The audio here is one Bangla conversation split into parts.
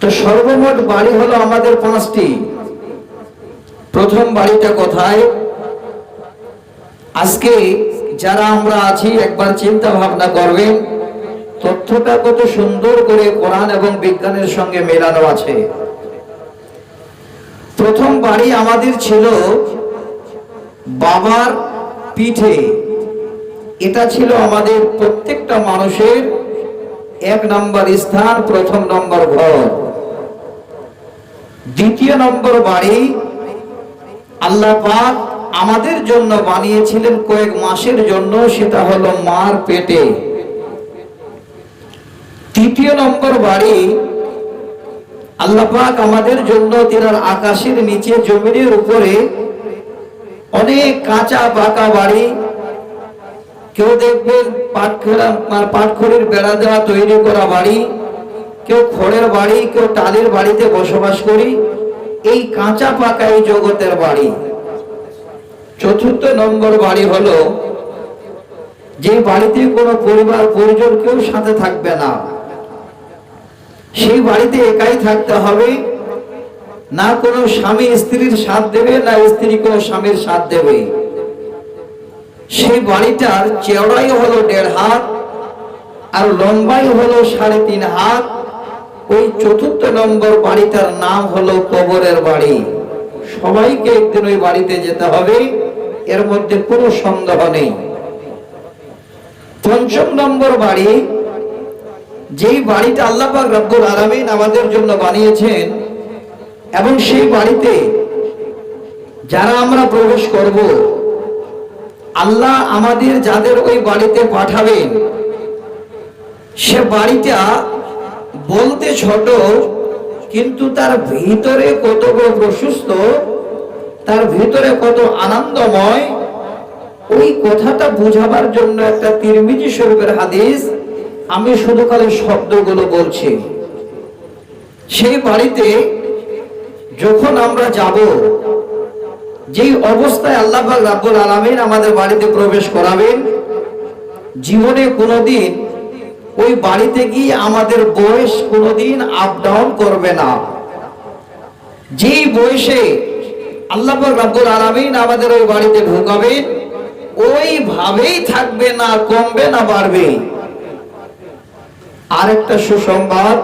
তো সর্বমোট বাড়ি হলো আমাদের পাঁচটি। প্রথম বাড়িটা কোথায়? আজকে যারা আমরা আছি, একবার চিন্তা ভাবনা করবেন, তথ্যটা কত সুন্দর করে কোরআন এবং বিজ্ঞানের সঙ্গে মেলানো আছে। প্রথম বাড়ি আমাদের ছিল বাবার পিঠে। এটা ছিল আমাদের প্রত্যেকটা মানুষের এক নম্বর স্থান, প্রথম নম্বর ঘর। দ্বিতীয় নম্বর বাড়ি আল্লাহ পাক আমাদের জন্য বানিয়েছিলেন কয়েক মাসের জন্য, সেটা হলো মার পেটে। তৃতীয় নম্বর বাড়ি আল্লাহ পাক আমাদের জন্য তিনার আকাশের নিচে জমিনের উপরে অনেক কাঁচা পাকা বাড়ি। কেউ দেখবেন পাটখেরা পাটখড়ির বেড়া দেওয়া তৈরি করা বাড়ি। কেউ খড়ের বাড়ি, কেউ টালির বাড়িতে বসবাস করি, এই কাঁচা পাকা এই জগতের বাড়ি। চতুর্থ নম্বর বাড়ি হলো, যে বাড়িতে কোনো পরিবার, পরিজন কেউ সাথে থাকবে না। সেই বাড়িতে একাই থাকতে হবে। না কোনো স্বামী স্ত্রীর সাথ দেবে, না স্ত্রী কোনো স্বামীর সাথ দেবে। সেই বাড়িটার চেওড়াই হলো দেড় হাত, আর লম্বাই হলো সাড়ে তিন হাত। ওই চতুর্থ নম্বর বাড়িটার নাম হলো কবরের বাড়ি। সবাইকে একদিন ওই বাড়িতে যেতে হবে, এর মধ্যে কোনো সন্দেহ নেই। পঞ্চম নম্বর বাড়ি, যেই বাড়িটা আল্লাহ রব্বুল আলামিন আমাদের জন্য বানিয়েছেন, এবং সেই বাড়িতে যারা আমরা প্রবেশ করব, আল্লাহ আমাদের যাদের ওই বাড়িতে পাঠাবেন, সে বাড়িটা বলতে ছোট, কিন্তু তার ভিতরে কত বড় প্রশস্ত তার ভিতরে কত আনন্দময়, ওই কথাটা বোঝাবার জন্য একটা তিরমিজি শরীফের হাদিস আমি শুধু খালি শব্দগুলো বলছি। সেই বাড়িতে যখন আমরা যাব, যেই অবস্থায় আল্লাহ রাব্বুল আলামিন আমাদের বাড়িতে প্রবেশ করাবেন, জীবনে কোনোদিন ওই বাড়িতে গিয়ে আমাদের বয়স কোনোদিন আপ ডাউন করবে না। যেই বয়সে আল্লাহ রাব্বুল আলামিন আমাদের ওই বাড়িতে ঢুকাবেন ওইভাবেই থাকবে না, কমবে না, বাড়বে। আরেকটা সুসংবাদ,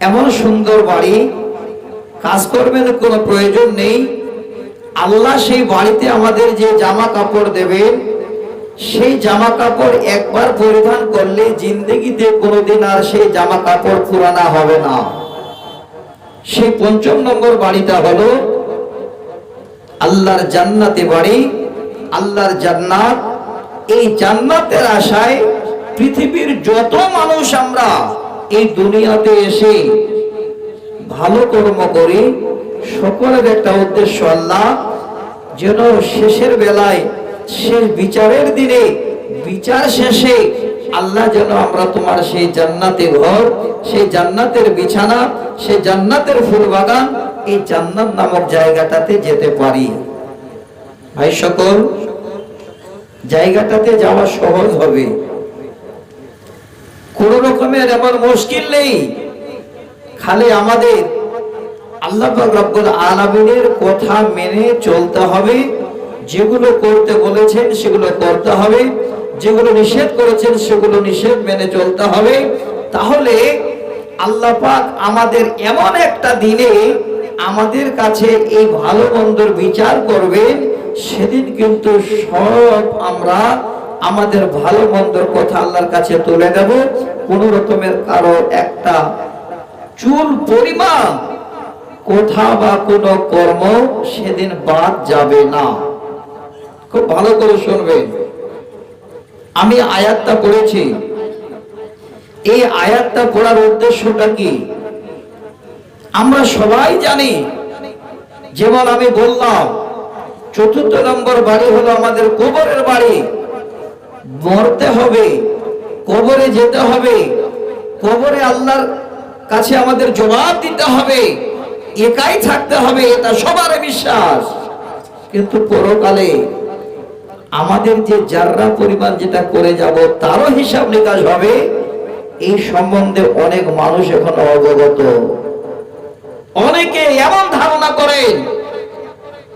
এমন সুন্দর বাড়ি, কাজ করবেন, কোনো প্রয়োজন নেই। আল্লাহ সেই বাড়িতে আমাদের যে জামা কাপড় দেবেন সেই জামা কাপড় একবার পরিধান করলে জিন্দগিতে কোনোদিন আর সেই জামা কাপড় পুরানা হবে না। সেই পঞ্চম নম্বর বাড়িটা হলো, আল্লাহর জান্নাতে বাড়ি আল্লাহর জান্নাত। এই জান্নাতের আশায় পৃথিবীর যত মানুষ আমরা এই দুনিয়াতে এসে ভালো কর্ম করি, সকলের একটা উদ্দেশ্য আল্লাহ, যেন শেষের বেলায় শেষ বিচারের দিনে, বিচার শেষে আল্লাহ যেন আমরা তোমার সেই জান্নাতে ঘর, সেই জান্নাতের বিছানা, সেই জান্নাতের ফুল বাগান, এই জান্নাত নামক জায়গাটাতে যেতে পারি। ভাই সকল, জায়গাটাতে যাওয়া সহজ হবে। কোন রকমের এমন মুশকিল নেই। খালি আমাদের আল্লাহ রব্বুল আলামিনের কথা মেনে চলতে হবে। যেগুলো করতে বলেছেন, সেগুলো করতে হবে। যেগুলো নিষেধ করেছেন, সেগুলো নিষেধ মেনে চলতে হবে। তাহলে আল্লাহ পাক আমাদের এমন একটা দিনে আমাদের কাছে এই ভালো মন্দর বিচার করবেন, সেদিন কিন্তু সব আমরা আমাদের ভালো মন্দর কথা আল্লাহর কাছে তুলে দেব। কোন রকমের কারও একটা চুল পরিমাণ, কোথা বা কোনো কর্ম সেদিন বাদ যাবে না। খুব ভালো করে শুনবেন আমি আয়াতটা পড়েছি। এই আয়াতটা পড়ার উদ্দেশ্যটা কি? আমরা সবাই জানি, যেমন আমি বললাম, চতুর্থ নম্বর বাড়ি হলো আমাদের কবরের বাড়ি। মরতে হবে, কবরে যেতে হবে, কবরে আল্লাহর কাছে আমাদের জবাব দিতে হবে, একাই থাকতে হবে, এটা সবার বিশ্বাস। কিন্তু পরকালে আমাদের যে যাররা পরিমাণ যেটা করে যাব, তারও হিসাব নিকাশ হবে। এই সম্বন্ধে অনেক মানুষ এখন অবগত। অনেকে এমন ধারণা করেন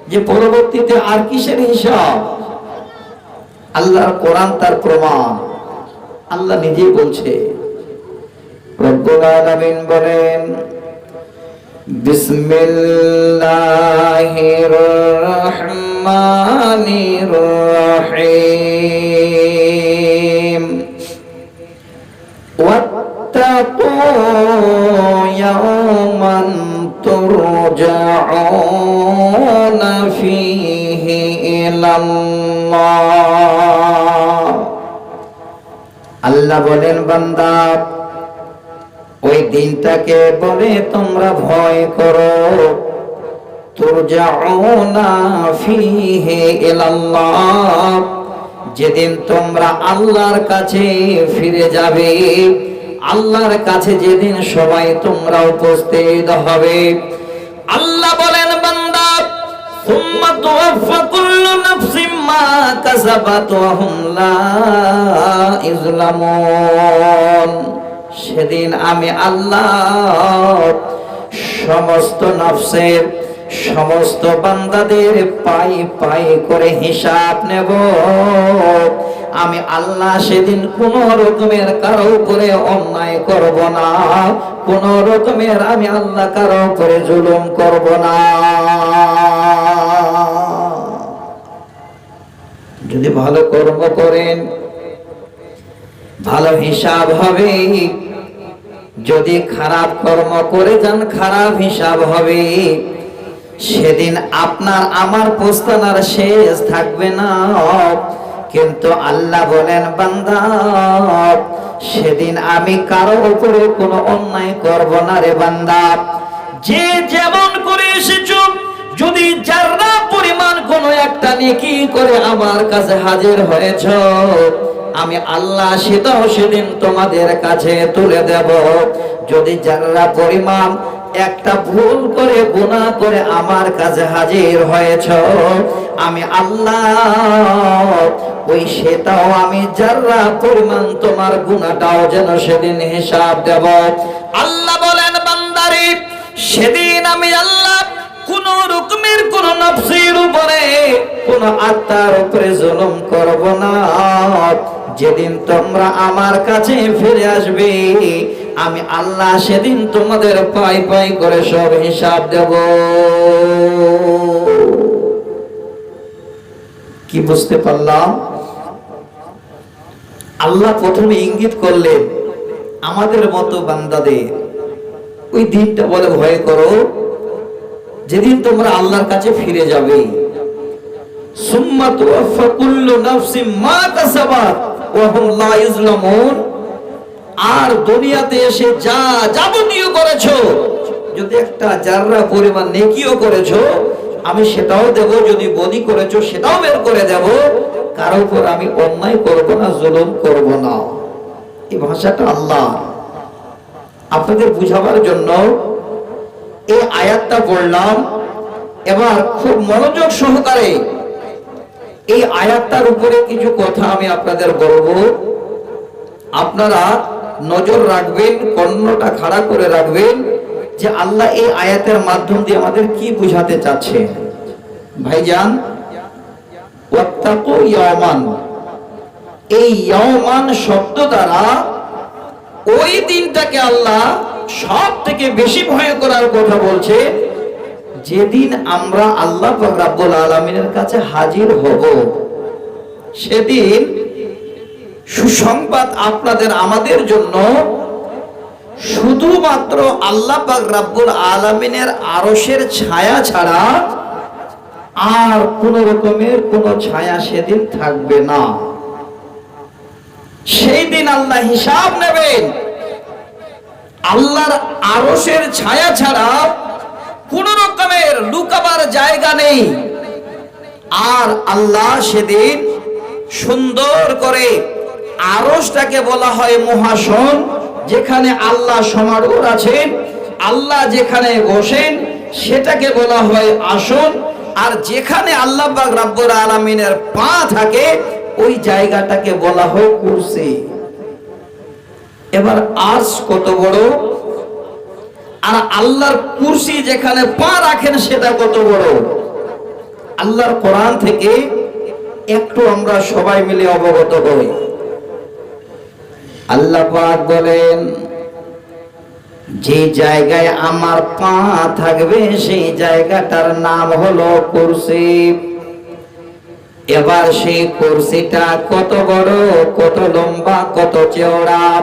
যে পরবর্তীতে আর কিসের হিসাব? আল্লাহর কোরআন তার প্রমাণ। আল্লাহ নিজেই বলছে, রব্বুল বলেন بسم الله الرحمن الرحيم واتقوا يوما ترجعون فيه إلى الله الله بولين بنداب ওই দিনটাকে বলে তোমরা ভয় করো। যেদিন তোমরা আল্লাহর কাছে ফিরে যাবে, আল্লাহর কাছে যেদিন সবাই তোমরা উপস্থিত হবে। আল্লাহ বলেন, বান্দা সেদিন আমি আল্লাহ সমস্ত নফসের সমস্ত বান্দাদের পাই পাই করে হিসাব নেব। আমি আল্লাহ সেদিন কোন রকমের কারও করে অন্যায় করব না। কোন রকমের আমি আল্লাহ কারও করে জুলুম করব না। যদি ভালো কর্ম করেন, ভালো হিসাব হবে। যদি খারাপ কর্ম করে যান, খারাপ হিসাব হবে। সেদিন আপনার আমার পোস্তানার শেষ থাকবে না। কিন্তু আল্লাহ বলেন, বান্দা, সেদিন আমি কারোর উপরে কোনো অন্যায় করব না রে বান্দা। যে যেমন করে এসেছ, যদি যারা পরিমাণ কোন একটা নেকি করে আমার কাছে হাজির হয়েছ আমি আল্লাহ সেটাও সেদিন তোমাদের কাছে তুলে দেব। যদি যারা পরিমাণ একটা ভুল করে গুণা করে আমার কাছে হাজির হয়েছ, আমি আল্লাহ ওই সেটাও আমি যারা পরিমাণ তোমার গুণাটাও যেন সেদিন হিসাব দেব। আল্লাহ বলেন, বান্দারি, সেদিন আমি আল্লাহ কোন রকমের, কোন নফসের উপরে, কোন আত্মার উপরে জুলুম করব না। যেদিন তোমরা আমার কাছে ফিরে আসবে, আমি আল্লাহ সেদিন তোমাদের পাই পাই করে সব হিসাব দেব। কি বুঝতে পারলাম? আল্লাহ প্রথমে ইঙ্গিত করলেন, আমাদের মতো বান্দাদের, ওই দিনটা বলে ভয় করো যেদিন তোমরা আল্লাহর কাছে ফিরে যাবে। আর দুনিয়াতে এসে যা যাবতীয় করেছ, যদি একটা জাররা পরিমাণ নেকিও করেছ, আমি সেটাও দেব, যদি বদি করেছ, সেটাও বের করে দেব। কারও উপর আমি অন্যায় করব না, জুলুম করব না। এই ভাষাটা আল্লাহ। আপনাদের বুঝাবার জন্য এই আয়াতটা পড়লাম, এবার খুব মনোযোগ সহকারে এই আয়াতটার উপরে কিছু কথা আমি আপনাদের বলব। আপনারা নজর রাখবেন, কর্ণটা খাড়া করে রাখবেন যে আল্লাহ এই আয়াতের মাধ্যম দিয়ে আমাদের কি বুঝাতে চাচ্ছে। ভাইজান ইয়ামান এই ইয়ামান শব্দ দ্বারা ওই দিনটাকে আল্লাহ সব থেকে বেশি ভয় করার কথা বলছে, যেদিন আমরা আল্লাহ রাব্বুল আলামিনের কাছে হাজির হব, সেদিন সুসংবাদ আপনাদের আমাদের জন্য শুধুমাত্র আল্লাহ রাব্বুল আলামিনের আরশের ছায়া ছাড়া আর কোন রকমের কোন ছায়া সেদিন থাকবে না। সেই দিন আল্লাহ হিসাব নেবেন। আল্লাহর আরশের ছায়া ছাড়া কোন রকমের লুকাবার জায়গা নেই। আর আল্লাহ সেদিন সুন্দর করে আরশটাকে বলা হয় মহাসন, যেখানে আল্লাহ সমারোহ আছেন, আল্লাহ যেখানে বসেন, সেটাকে বলা হয় আসন। আর যেখানে আল্লাহ পাক রাব্বুল আলামিনের পা থাকে, ওই জায়গাটাকে বলা হয় কুরসি। এবার আজ কত বড়? আর আল্লাহর কুরসি যেখানে পা রাখেন সেটা কত বড়? আল্লাহর কোরআন থেকে একটু আমরা সবাই মিলে অবগত হই। আল্লাহ পাক বলেন, যে জায়গায় আমার পা থাকবে সেই জায়গাটার নাম হলো কুরসি। এবার সেই কুরসিটা কত বড়, কত লম্বা, কত চওড়া?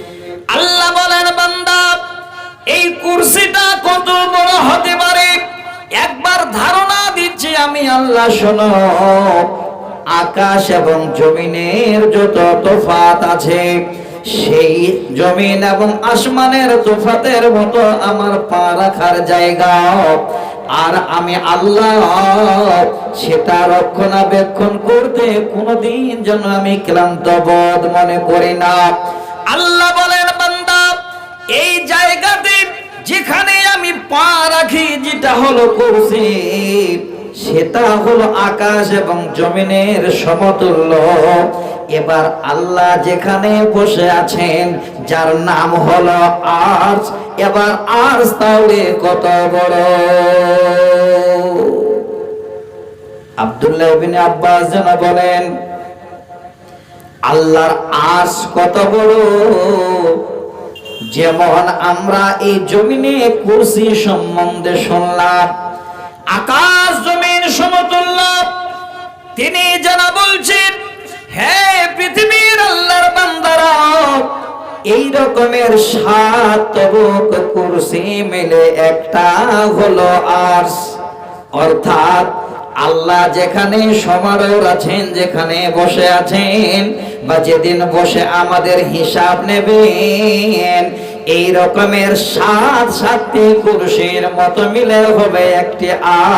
আল্লাহ বলেন, বান্দা, এই কুরসিটা কত বড় হতে পারে? একবার ধারণা দিচ্ছি আমি, আল্লাহ, শোনো। আকাশ এবং জমিনের যত তোফাত আছে, সেই জমিন এবং আসমানের তোফাতের মতো আমার পা রাখার জায়গা। আর আমি আল্লাহ সেটা রক্ষণাবেক্ষণ করতে কোনোদিন যেন আমি ক্লান্ত বোধ মনে করি না। আল্লাহ বান্দা এই জায়গাতে যেখানে আমি পা রাখি, যেটা হলো করছি সেটা হলো আকাশ এবং জমিনের সমতুল্য। এবার আল্লাহ যেখানে বসে আছেন, যার নাম হলো আর্স, এবার আর্স তাহলে কত বড়? আব্দুল্লাহ বিন আব্বাস যেন বলেন, আল্লাহর আর্স কত বড়? যেমন আমরা এই জমিনে কুরসি সম্বন্ধে শুনলাম, আকাশ জমিন সমতুল্য, তিনি যারা বলছেন হ্যাঁ পৃথিবীর আল্লাহর বান্দারা, এই রকমের সাত তবক কুরসি মিলে একটা হলো আর্স অর্থাৎ আল্লাহ যেখানে সমারোহ আছেন, যেখানে বসে আছেন, বা যেদিন বসে আমাদের হিসাব নেবেন, এই রকমের সাত সাতটি পুরুষের মতো মিলে হবে একটি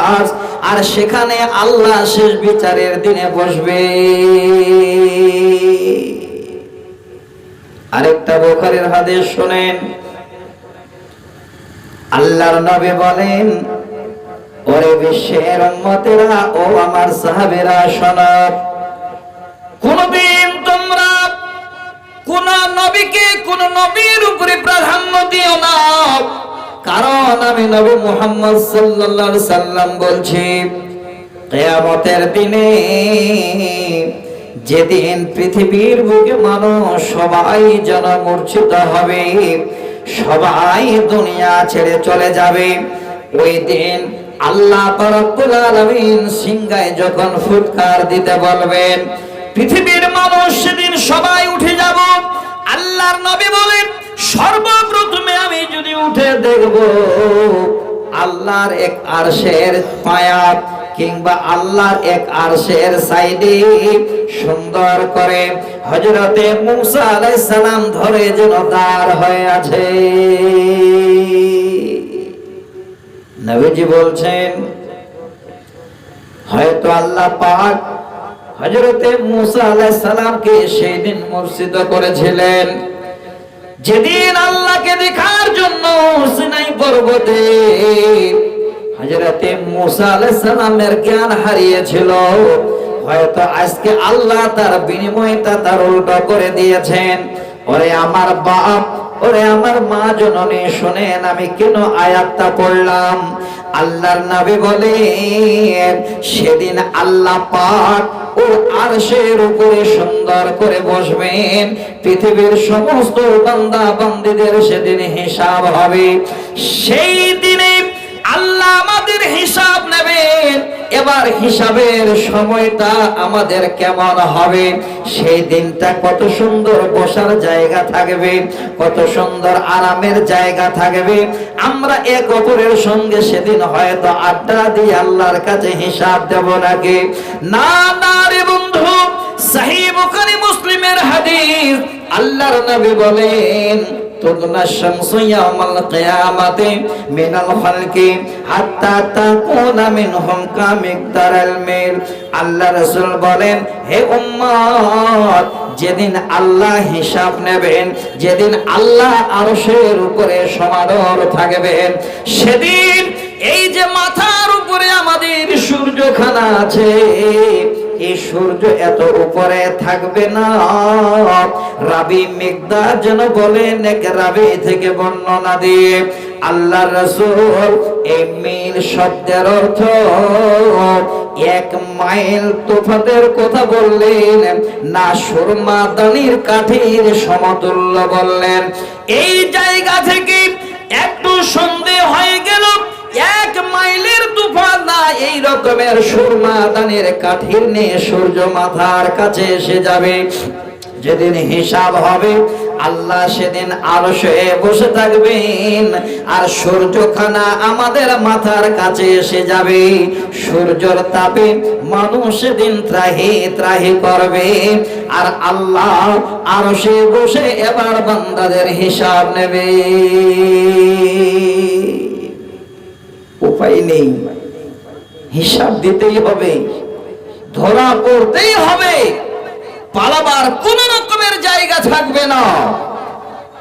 আজ, আর সেখানে আল্লাহ শেষ বিচারের দিনে বসবে। আরেকটা বোখারের হাদিস শোনেন। আল্লাহর নবী বলেন ওরে বিশ্বের উম্মতেরা, ও আমার সাহাবেরা, শোনো। কোনদিন তোমরা কোন নবীকে, কোন নবীর উপরে প্রাধান্য দিও না। কারণ আমি নবী মুহাম্মদ সাল্লাল্লাহু সাল্লাম বলছি, কিয়ামতের দিনে যেদিন পৃথিবীর বুকে মানুষ সবাই যেন মূর্ছিত হবে, সবাই দুনিয়া ছেড়ে চলে যাবে, ওই দিন আল্লাহ সিংহায় যখন ফুটকার দিতে বলবেন, পৃথিবীর মানুষ সেদিন সবাই উঠে যাব। আল্লাহর নবী বলেন, সর্বপ্রথমে আমি যদি উঠে দেখব আল্লাহর এক আরশের পায়া কিংবা আল্লাহর এক আরশের সাইডে সুন্দর করে হযরতে মুসা আলাইহিস সালাম ধরে যেন দাঁড় হয়ে আছে। নবীজি বলছেন, হয়তো আল্লাহ পাক হযরতে মুসা আলাইহিস সালামকে সেই দিন মুর্শিদ করেছিলেন। যেদিন আল্লাহকে দেখার জন্য সিনাই পর্বতে হযরতে মুসা আলাইহিস সালামের জ্ঞান হারিয়েছিল। হয়তো আজকে আল্লাহ তার বিনিময়টা তার উল্টো করে দিয়েছেন। ওরে আমার বাপ ওরে আমার মা জননী, শোনেন আমি কেন আয়াতটা পড়লাম? আল্লাহর নবী বলে সেদিন আল্লাহ পাক ওর আরশের উপরে সুন্দর করে বসবেন। পৃথিবীর সমস্ত বান্দা বান্দীদের সেদিন হিসাব হবে। সেই দিনে আল্লাহ আমাদের হিসাব নেবেন। এবার হিসাবের সময়টা আমাদের কেমন হবে? সেই দিনটা কত সুন্দর বসার জায়গা থাকবে, কত সুন্দর আরামের জায়গা থাকবে। আমরা এক অপরের সঙ্গে সেদিন হয়তো আড্ডা দিয়ে আল্লাহর কাছে হিসাব দেব নাকি? না না রে বন্ধু সাহি মুসলিমের হাদিস, আল্লাহর নবী বলেন تدنى الشمس يوم القيامة من الخلق حتى تكون منهم كمقدار الميل আল্লাহ রসুল বলেন হে উম্মত যেদিন আল্লাহ হিসাব নেবেন যেদিন আল্লাহ আরশের উপরে সমাদর থাকবেন সেদিন এই যে মাথার উপরে আমাদের সূর্যখানা আছে এই সূর্য এত উপরে থাকবে না। রাবি মেঘদার যেন বলেন, এক রাবি থেকে বর্ণনা দিয়ে আল্লাহ রসুল এই মিল শব্দের অর্থ এক মাইল তোফাতের কথা বললেন, না সুরমা দানির কাঠির সমতুল্য বললেন। এই জায়গা থেকে একটু সন্দেহ হয়ে গেল এক মাইলের তুফান না, এই রকমের সুরমা দানের কাঠির নিয়ে সূর্য মাথার কাছে এসে যাবে। যেদিন হিসাব হবে, আল্লাহ সেদিন আলসে বসে থাকবেন। আর সূর্যখানা আমাদের মাথার কাছে এসে যাবে। সূর্যর তাপে মানুষ সেদিন ত্রাহি ত্রাহি করবে। আর আল্লাহ আরশে বসে এবার বান্দাদের হিসাব নেবে। উপায় নেই। হিসাব দিতেই হবে, ধরা পড়তেই হবে। পালাবার কোন রকমের জায়গা থাকবে না।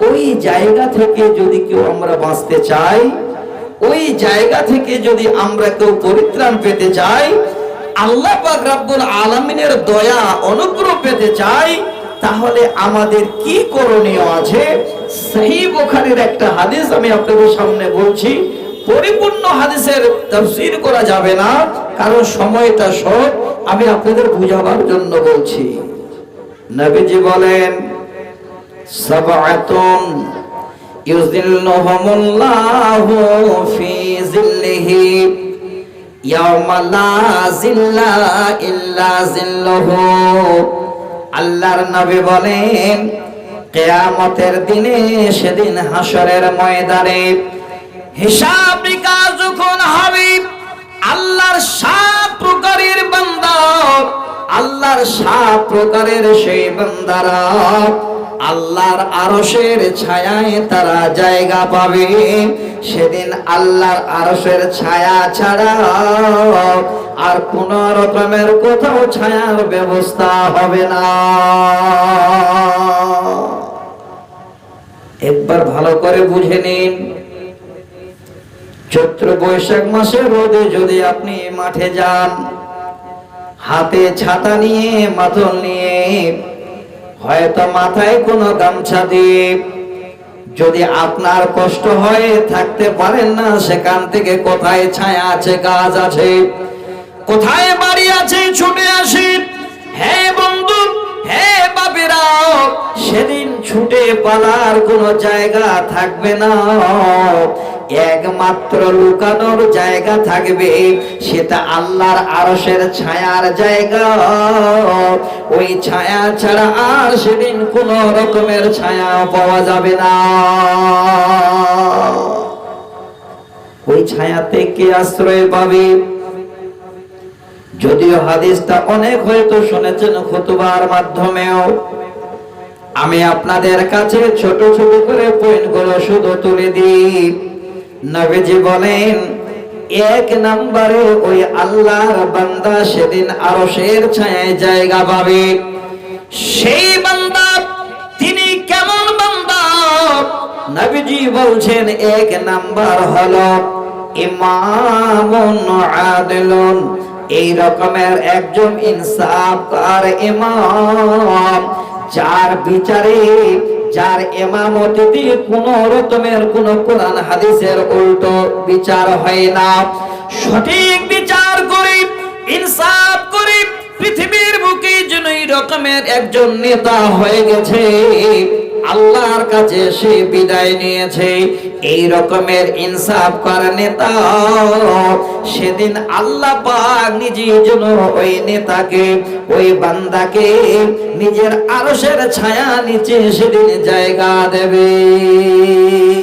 ওই জায়গা থেকে যদি কেউ আমরা বাঁচতে চাই, ওই জায়গা থেকে যদি আমরা কেউ পরিত্রাণ পেতে চাই, আল্লাহ পাক রাব্বুল আলামিনের দয়া, অনুগ্রহ পেতে চাই, তাহলে আমাদের কি করণীয় আছে? সেই বুখারীর একটা হাদিস আমি আপনাদের সামনে বলছি। পরিপূর্ণ হাদিসের তাফসীর করা যাবে না, কারণ সময়টা সব আমি আপনাদের বুঝাবার জন্য বলছি। নবীজি বলেন ইউযিল্লুহুমুল্লাহু ফি জিল্লিহি লা জিল্লা ইল্লা জিল্লুহু আল্লাহর নবী বলেন, কিয়ামতের দিনে সেদিন হাসরের ময়দানে হিসাব সাত প্রকারের সেই আল্লাহর আরশের ছায়ায় তারা জায়গা পাবে। সেদিন আল্লাহর আরশের ছায়া ছাড়া আর কোন রকমের কোথাও ছায়ার ব্যবস্থা হবে না। একবার ভালো করে বুঝে নিন। চৈত্র বৈশাখ মাসে রোদে যদি আপনি মাঠে যান হাতে ছাতা নিয়ে, মাথল নিয়ে, হয়তো মাথায় কোনো গামছা দিয়ে। যদি আপনার কষ্ট হয়, থাকতে পারেন না, সেখান থেকে কোথায় ছায়া আছে, গাছ আছে? কোথায় বাড়ি আছে, ছুটে আসেন হ্যাঁ বন্ধু হ্যাঁ বাপেরা, সেদিন ছুটে পালার কোনো জায়গা থাকবে না। একমাত্র লুকানোর জায়গা থাকবে। সেটা আল্লাহর আরশের ছায়ার জায়গা। ওই ছায়া ছাড়া আর সেদিন কোন রকমের ছায়া পাওয়া যাবে না। ওই ছায়াতে কে আশ্রয় পাবে? যদিও হাদিসটা অনেক হয়তো শুনেছেন খুতুবার মাধ্যমেও। আমি আপনাদের কাছে ছোট ছোট করে পয়েন্টগুলো শুধু তুলে দিই। নবীজি বলেন, এক নম্বরে ওই আল্লাহর বান্দা সেদিন আরশের ছায়ায় জায়গা পাবে। সেই বান্দা, তিনি কেমন বান্দা? নবীজি বলছেন, এক নাম্বার হলো ইমামুন আদিলুন। এই রকমের একজন ইনসাফ আর ইমাম, যার বিচারে যার এমামতি দিয়ে কোন রকমের কোন কোরআন হাদিসের উল্টো বিচার হয় না। সঠিক বিচার করি, ইনসাফ করি পৃথিবীর বুকে যেন রকমের একজন নেতা হয়ে গেছে। আল্লাহর কাছে সে বিদায় নিয়েছে। এই রকমের ইনসাফ করা নেতা, সেদিন আল্লাহ পাক নিজের জন্য ওই নেতাকে, ওই বান্দাকে নিজের আরশের ছায়া নিচে সেদিন জায়গা দেবে।